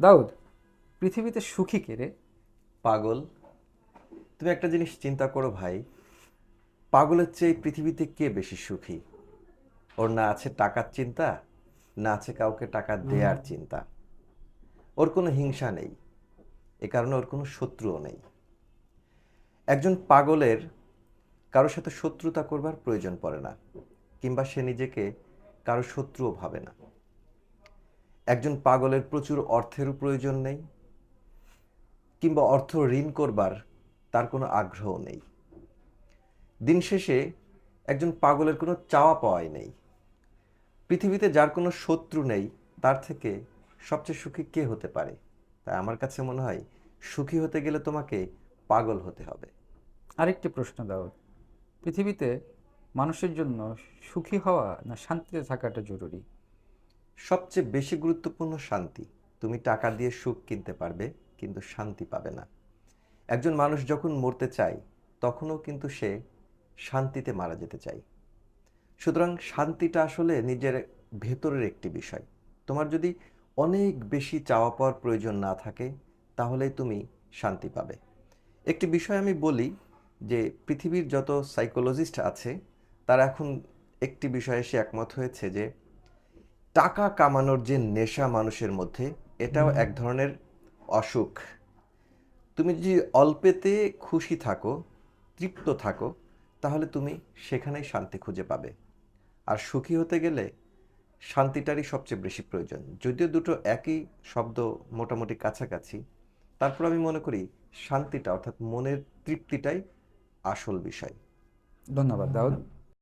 দাউদ পৃথিবীতে সুখী কে রে? পাগল। তুমি একটা জিনিস চিন্তা করো ভাই পাগলের চেয়ে পৃথিবীতে কে বেশি সুখী? ওর না আছে টাকার চিন্তা না আছে কাউকে টাকা দেয়ার চিন্তা। ওর কোনো হিংসা নেই এ কারণে ওর কোনো শত্রুও নেই। একজন পাগলের কারোর সাথে শত্রুতা করবার প্রয়োজন পড়ে না কিংবা সে নিজেকে কারও শত্রুও ভাবে না। একজন পাগলের প্রচুর অর্থেরও প্রয়োজন নেই, কিংবা অর্থ ঋণ করবার তার কোনো আগ্রহ নেই। দিন শেষে একজন পাগলের কোনো চাওয়া পাওয়াই নেই। পৃথিবীতে যার কোনো শত্রু নেই, তার থেকে সবচেয়ে সুখী কে হতে পারে? তাই আমার কাছে মনে হয়, সুখী হতে গেলে তোমাকে পাগল হতে হবে। আরেকটি প্রশ্ন দাও। পৃথিবীতে মানুষের জন্য সুখী হওয়া না শান্তিতে থাকাটা জরুরি? সবচেয়ে বেশি গুরুত্বপূর্ণ শান্তি। তুমি টাকা দিয়ে সুখ কিনতে পারবে, কিন্তু শান্তি পাবে না। একজন মানুষ যখন মরতে চায়, তখনও কিন্তু সে শান্তিতে মারা যেতে চায়। সুতরাং শান্তিটা আসলে নিজের ভেতরের একটি বিষয়। তোমার যদি অনেক বেশি চাওয়া পাওয়ার প্রয়োজন না থাকে, তাহলে তুমি শান্তি পাবে। একটি বিষয় আমি বলি যে, পৃথিবীর যত সাইকোলজিস্ট আছে, তারা এখন একটি বিষয়ে সে একমত হয়েছে যে টাকা কামানোর যে নেশা মানুষের মধ্যে এটাও এক ধরনের অসুখ। তুমি যদি অল্পেতে খুশি থাকো তৃপ্ত থাকো তাহলে তুমি সেখানেই শান্তি খুঁজে পাবে। আর সুখী হতে গেলে শান্তিটারই সবচেয়ে বেশি প্রয়োজন। যদিও দুটো একই শব্দ মোটামুটি কাছাকাছি তারপর আমি মনে করি শান্তিটা অর্থাৎ মনের তৃপ্তিটাই আসল বিষয়। ধন্যবাদ দাউদ।